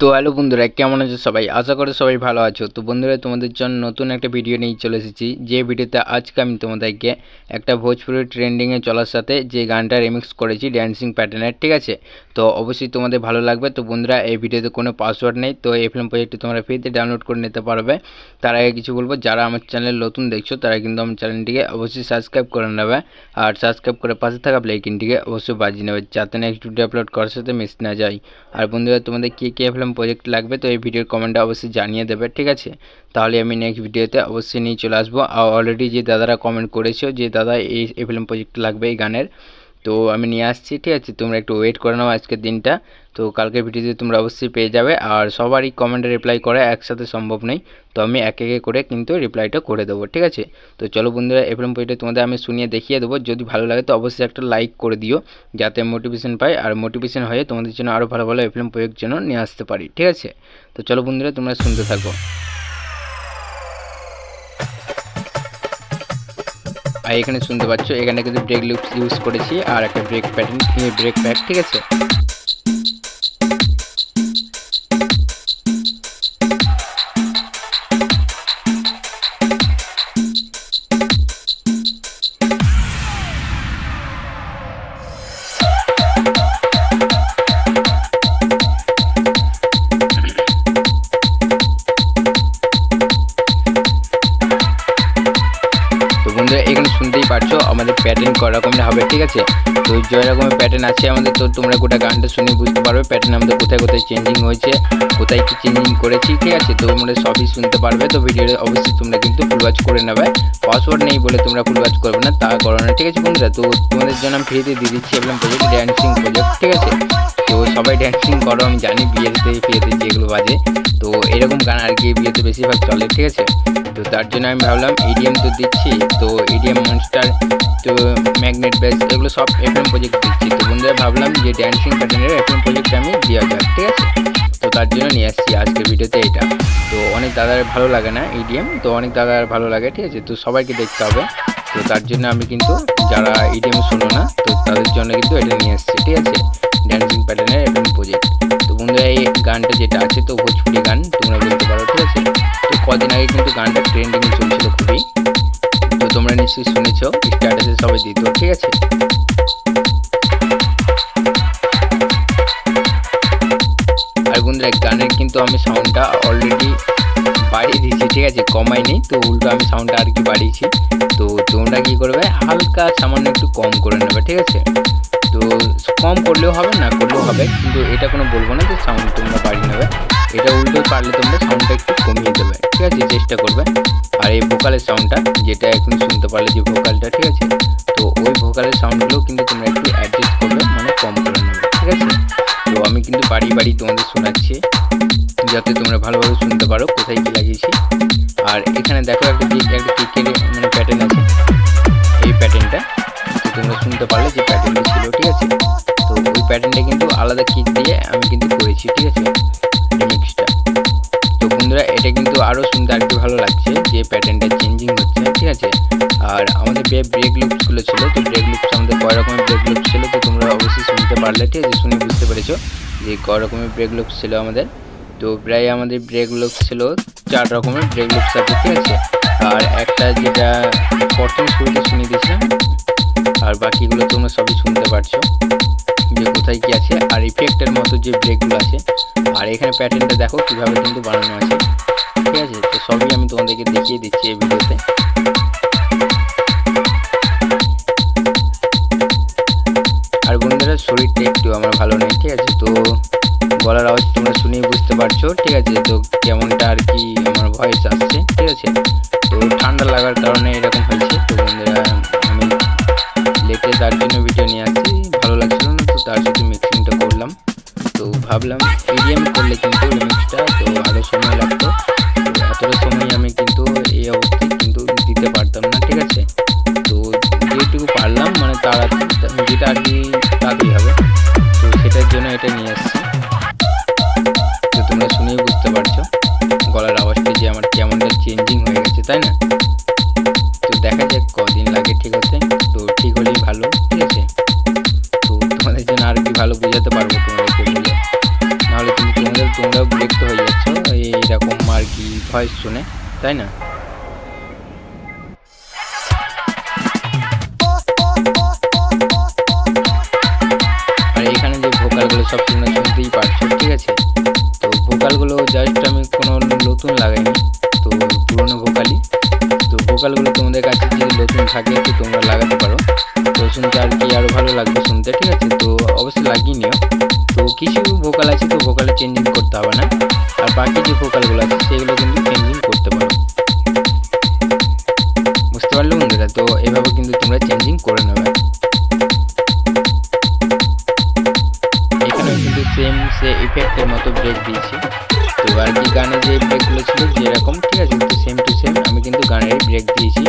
তো হ্যালো বন্ধুরা, কেমন আছো সবাই? আশা করি সবাই ভালো আছো। তো বন্ধুরা, তোমাদের জন্য নতুন একটা ভিডিও নিয়ে চলে এসেছি। যে ভিডিওতে আজকে আমি তোমাদেরকে একটা ভোজপুরি ট্রেন্ডিংয়ে চলার সাথে যে গানটা রিমিক্স করেছি ড্যান্সিং প্যাটার্নের ঠিক আছে? তো অবশ্যই তোমাদের ভালো লাগবে। তো বন্ধুরা, এই ভিডিওতে কোনো পাসওয়ার্ড নেই। তো এই ফিল্ম প্রজেক্টটি তোমরা ফ্রিতে ডাউনলোড করে নিতে পারবে। তার আগে কিছু বলব, যারা আমার চ্যানেল নতুন দেখছ, তারা কিন্তু আমার চ্যানেলটিকে অবশ্যই সাবস্ক্রাইব করে নেবে। আর সাবস্ক্রাইব করে পাশে থাকা প্লেকিনটিকে অবশ্যই বাজিয়ে নেবে, যাতে নেক্সট ভিডিও আপলোড করার সাথে মিস না যায় আর বন্ধুরা, তোমাদের কী কী প্রজেক্ট লাগবে, তো এই ভিডিওর কমেন্টে অবশ্যই জানিয়ে দেবে, ঠিক আছে? তাহলে আমি নেক্সট ভিডিওতে অবশ্যই নিয়ে চলে আসব। আর অলরেডি যে দাদারা কমেন্ট করেছ, যে দাদা এই ফিল্ম প্রজেক্ট লাগবে এই গানের তো আমি নিয়ে আসছি, ঠিক আছে? তোমরা একটু ওয়েট করে নাও আজকের দিনটা। তো কালকের ভিডিওতে তোমরা অবশ্যই পেয়ে যাবে। আর সবারই কমেন্টে রিপ্লাই করা, একসাথে সম্ভব নেই তো আমি এক একে করে কিন্তু রিপ্লাইটা করে দেবো, ঠিক আছে? তো চলো বন্ধুরা এফএম পয়েন্টে তোমাদের আমি শুনিয়ে দেখিয়ে দেবো। যদি ভালো লাগে তো অবশ্যই একটা লাইক করে দিও, যাতে মোটিভেশন পাই। আর মোটিভেশন হয়ে তোমাদের জন্য আরও ভালো ভালো এফএম প্রয়োগ জন্য নিয়ে আসতে পারি, ঠিক আছে? তো চলো বন্ধুরা, তোমরা শুনতে থাকো। আর এখানে শুনতে পাচ্ছ, এখানে কিন্তু ব্রেক লুপস ইউজ করেছি আর একটা ব্রেক প্যাটার্ন ব্রেক প্যাক ঠিক আছে? পারছ, আমাদের প্যাটার্ন ক রকমের হবে, ঠিক আছে? তো যে রকমের প্যাটার্ন আছে আমাদের, তো তোমরা গোটা গানটা শুনে বুঝতে পারবে প্যাটার্ন আমাদের কোথায় কোথায় চেঞ্জিং হয়েছে, কোথায় কি চেঞ্জিং করেছি, ঠিক আছে? তো তোমরা সবই শুনতে পারবে, তো ভিডিওটা অবশ্যই তোমরা কিন্তু ফুল ওয়াচ করে নেবে। পাসওয়ার্ড নেই বলে তোমরা ফুল ওয়াচ করবে না, তা করো না, ঠিক আছে বন্ধুরা? তো তোমাদের জন্য আমি ফ্রিতে দিয়ে দিচ্ছি এবং প্রজেক্ট ড্যান্সিং প্রজেক্ট ঠিক আছে? তো সবাই ড্যান্সিং করো, আমি জানি বিয়েতে বিয়েতে যেগুলো বাজে। তো এরকম গান আর কি বিয়েতে বেশিরভাগ চলে, ঠিক আছে? তো তার জন্য আমি ভাবলাম ইডিএম তো দিচ্ছি, তো ইডিএম মনস্টার তো ম্যাগনেট বেস এগুলো সব এফএম প্রজেক্ট দিচ্ছি। তো বন্ধুরা ভাবলাম যে ড্যান্সিং প্যাটার্নের এফএম প্রজেক্ট আমি দেওয়া যাক, ঠিক আছে? তো তার জন্য নিয়ে আসছি আজকের ভিডিওতে এটা। তো অনেক দাদার ভালো লাগে না ইডিএম তো অনেক দাদার ভালো লাগে, ঠিক আছে? তো সবাইকে দেখতে হবে। তো তার জন্য আমি কিন্তু যারা ইডিএম শোনো না, তো তাদের জন্য কিন্তু এটা নিয়ে আসছি, ঠিক আছে? ড্যান্সিং প্যাটার্নের এফএম প্রজেক্ট তো বন্ধুরা, এই গানটা যেটা আছে, তো ভোজপুরি গান, তোমরা বলতে পারো, ঠিক আছে? তো কদিন আগে কিন্তু গানটা ট্রেন্ডিংয়ে চলছিল খুবই। তো তোমরা নিশ্চয়ই শুনেছো স্ট্যাটাসে সবাই দিত, ঠিক আছে? আর বন্ধুরা গানের কিন্তু আমি সাউন্ডটা অলরেডি বাড়িয়ে দিয়েছি, ঠিক আছে? কমাইনি, তো উল্টো আমি সাউন্ডটা আর কি বাড়িয়েছি। তো তোমরা কী করবে, হালকা সামান্য একটু কম করে নেবে, ঠিক আছে? তো কম করলেও হবে, না করলেও হবে। কিন্তু এটা কোনো বলব না যে সাউন্ড তোমরা বাড়িয়ে নেবে। এটা উল্টো পারলে তোমরা সাউন্ডটা একটু কমিয়ে দেবে, ঠিক আছে? চেষ্টা করবে। আর এই ভোকালের সাউন্ডটা যেটা এখন শুনতে পারলে যে ভোকালটা ঠিক আছে? তো ওই ভোকালের সাউন্ডগুলো কিন্তু তোমরা একটু অ্যাডজাস্ট করবে মানে কম করে নেবে, ঠিক আছে? তো আমি কিন্তু বাড়ি বাড়ি তোমাদের শোনাচ্ছি, যাতে তোমরা ভালোভাবে শুনতে পারো কোথায় কী লাগিয়েছি। আর এখানে দেখো একটা একটা কিকের মানে প্যাটার্ন আছে। এই প্যাটার্নটা তোমরা শুনতে পারলে যে প্যাটার্নটা আলাদা কিক দিয়ে আমি কিন্তু করেছি, ঠিক আছে? রিমিক্সটা তো বন্ধুরা, এটা কিন্তু আরও শুনতে আর ভালো লাগছে যে প্যাটার্নটা চেঞ্জিং হচ্ছে, ঠিক আছে? আর আমাদের যে ব্রেক লুপসগুলো ছিল, তো ব্রেক লুপস আমাদের কয় রকমের ব্রেক লুপস ছিল, তো তোমরা অবশ্যই শুনতে পারলে, ঠিক আছে? শুনে বুঝতে পেরেছ যে কয় রকমের ব্রেক লুপস ছিল আমাদের। তো প্রায় আমাদের ব্রেক লুপস ছিল চার রকমের ব্রেক লুপস আছে, ঠিক আছে? আর একটা যেটা প্রথম শুরুতে শুনে দিয়েছিলাম, আর বাকিগুলো তোমরা সবই শুনতে পারছ। কোথায় কি আছে আর ইফেক্টের মতো যে ব্রেকগুলো আছে। আর এখানে প্যাটার্নটা দেখো কীভাবে কিন্তু বানানো আছে। ঠিক আছে? তো সবই আমি তোমাদেরকে দেখিয়ে দিচ্ছি এই ভিডিওতে। আর বন্ধুরা, শরীরটা একটু আমার ভালো নেই, ঠিক আছে? তো গলার আওয়াজ তোমরা শুনেই বুঝতে পারছ, ঠিক আছে? তো কেমনটা আর কি আমার ভয়েস আসছে, ঠিক আছে? তো ঠান্ডা লাগার কারণে এরকম হয়েছে। তো বন্ধুরা, আমি লেটে তার জন্য ভয়েস শুনে, তাই না? এখানে যে ভোকালগুলো সব শুনতেই পারছ, ঠিক আছে? তো ভোকালগুলো জাস্ট আমি কোনো নতুন লাগাইনি, তো পুরনো ভোকালই। তো ভোকালগুলো তোমাদের কাছে যদি নতুন থাকে তো তোমরা লাগাতে পারো। তো শুনতে আর কি আরও ভালো লাগবে শুনতে, ঠিক আছে? তো অবশ্যই লাগিয়ে নিও। তো কিছু ভোকাল আছে তো ভোকালে চেঞ্জিং করতে হবে না। আর বাকি যে ভোকালগুলো আছে, সেগুলো কিন্তু চেঞ্জিং করতে পারো। বুঝতে পারলে বন্ধুরা? তো এভাবে কিন্তু তোমরা চেঞ্জিং করে নেবে। এখানে কিন্তু সেম সে ইফেক্টের মতো ব্রেক দিয়েছি। তো আর কি গানে যে ব্রেকগুলো ছিল যেরকম, ঠিক আছে? তো সেম টু সেম আমি কিন্তু গানেরই ব্রেক দিয়েছি।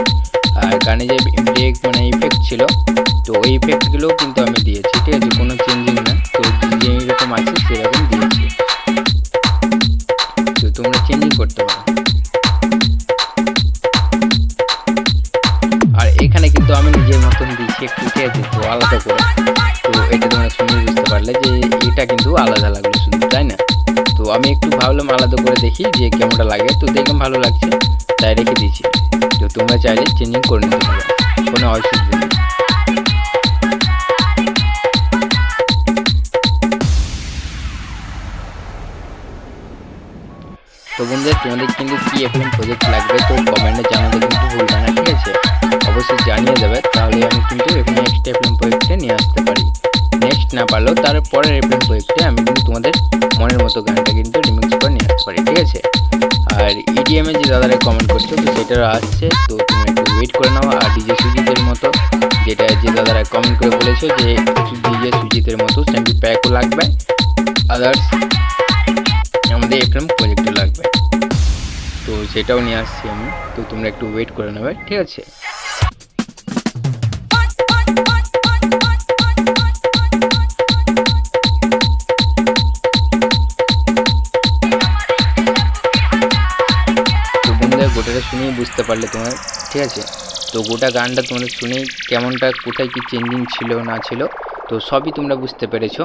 আর গানে যে ব্রেক মানে ইফেক্ট ছিল, তো ওই ইফেক্টগুলোও কিন্তু আমি কিন্তু আমি নিজের মতন দিয়েছি একটু ঠিক আছে তো আলাদা করে। তো এটা তোমরা শুনে বুঝতে পারলে যে এটা কিন্তু আলাদা লাগল শুনতে, তাই না? তো আমি একটু ভাবলাম আলাদা করে দেখি যে কেমনটা লাগে, তো দেখলাম ভালো লাগছে, তাই রেখে দিয়েছি। তো তোমরা চাইলে চেঞ্জিং করে নিতে পারো, কোনো অসুবিধা নেই। তো বন্ধুরা, তোমাদের কিন্তু কি এফএম প্রজেক্ট লাগবে তো কমেন্টে জানাতে কিন্তু ভুলবে না। অবশ্যই জানিয়ে দেবে, তাহলে আমি কিন্তু নেক্সট এফএম প্রজেক্টে নিয়ে আসতে পারি। নেক্সট না পারলেও তারপরের এফএম প্রজেক্টে আমি কিন্তু তোমাদের মনের মতো গানটা কিন্তু রিমিক্স করে নিয়ে আসতে পারি, ঠিক আছে? আর ইডিএমে যে দাদারা কমেন্ট করছ, তো সেটারও আসছে, তো তুমি একটু ওয়েট করে নাও। আর ডিজে সুজিতের মতো, যেটা যে দাদারা কমেন্ট করে বলেছ যে ডিজে সুজিতের মতো স্যাম্পি প্যাকও লাগবে আদার্স আমাদের এফএম প্রজেক্টও লাগবে। তো সেটাও নিয়ে আসছি আমি, তো তোমরা একটু ওয়েট করে নেবে, ঠিক আছে? বুঝতে পারলে তোমার, ঠিক আছে? তো গোটা গানটা তোমরা শুনেই কেমনটা, কোথায় কি চেঞ্জিং ছিল না ছিল, তো সবই তোমরা বুঝতে পেরেছ।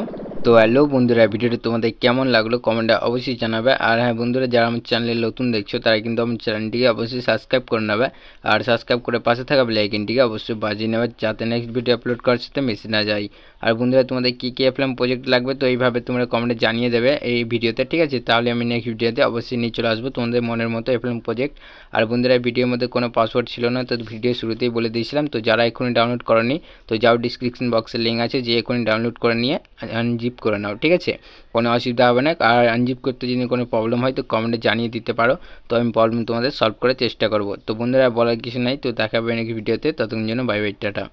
তো হ্যালো বন্ধুরা, ভিডিওটা তোমাদের কেমন লাগল কমেন্টে অবশ্যই জানাবে। আর হ্যাঁ বন্ধুরা, যারা আমার চ্যানেলে নতুন দেখছ, তারা কিন্তু আমার চ্যানেলটিকে অবশ্যই সাবস্ক্রাইব করে নেবে। আর সাবস্ক্রাইব করে পাশে থাকা বেলাইকিনটিকে অবশ্যই বাজিয়ে নেবে, যাতে নেক্সট ভিডিও আপলোড করার সাথে মেসেজ না যায় আর বন্ধুরা, তোমাদের কী কী অ্যাপ্লাম প্রজেক্ট লাগবে, তো এইভাবে তোমরা কমেন্টে জানিয়ে দেবে এই ভিডিওতে, ঠিক আছে? তাহলে আমি নেক্সট ভিডিওতে অবশ্যই নিয়ে চলে আসব তোমাদের মনের মতো অ্যাপ্লাম প্রজেক্ট আর বন্ধুরা, ভিডিওর মধ্যে কোনো পাসওয়ার্ড ছিল না, তো ভিডিও শুরুতেই বলে দিয়েছিলাম। তো যারা এখনই ডাউনলোড করনি, তো যাও ডিসক্রিপশন বক্সের লিঙ্ক আছে, যে এখনই ডাউনলোড করে নিয়ে আনজিপ করে নাও, ঠিক আছে? কোনো অসুবিধা হবে না। আর আনজিপ করতে যদি কোনো প্রবলেম হয়, তো কমেন্টে জানিয়ে দিতে পারো। তো আমি প্রবলেম তোমাদের সলভ করার চেষ্টা করব। তো বন্ধুরা, বলার কিছু নাই। তো দেখাবে নাকি ভিডিওতে ততক্ষণ জন্য বাই বাই টাটা।